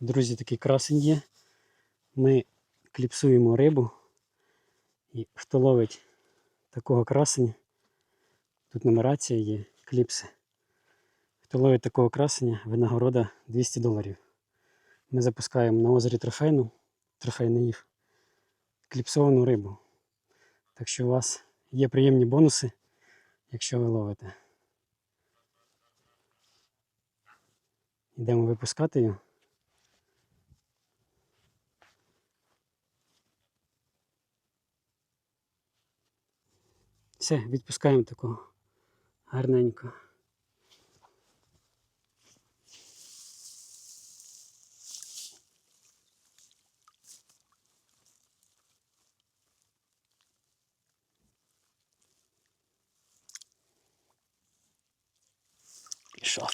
Друзі, такий красень є. Ми кліпсуємо рибу. І хто ловить такого красення, тут нумерація є, кліпси. Хто ловить такого красення, винагорода 200 доларів. Ми запускаємо на озері трофейну, трофейний їх, кліпсовану рибу. Так що у вас є приємні бонуси, якщо ви ловите. Йдемо випускати його. Все, відпускаємо такого гарненько. Пішов.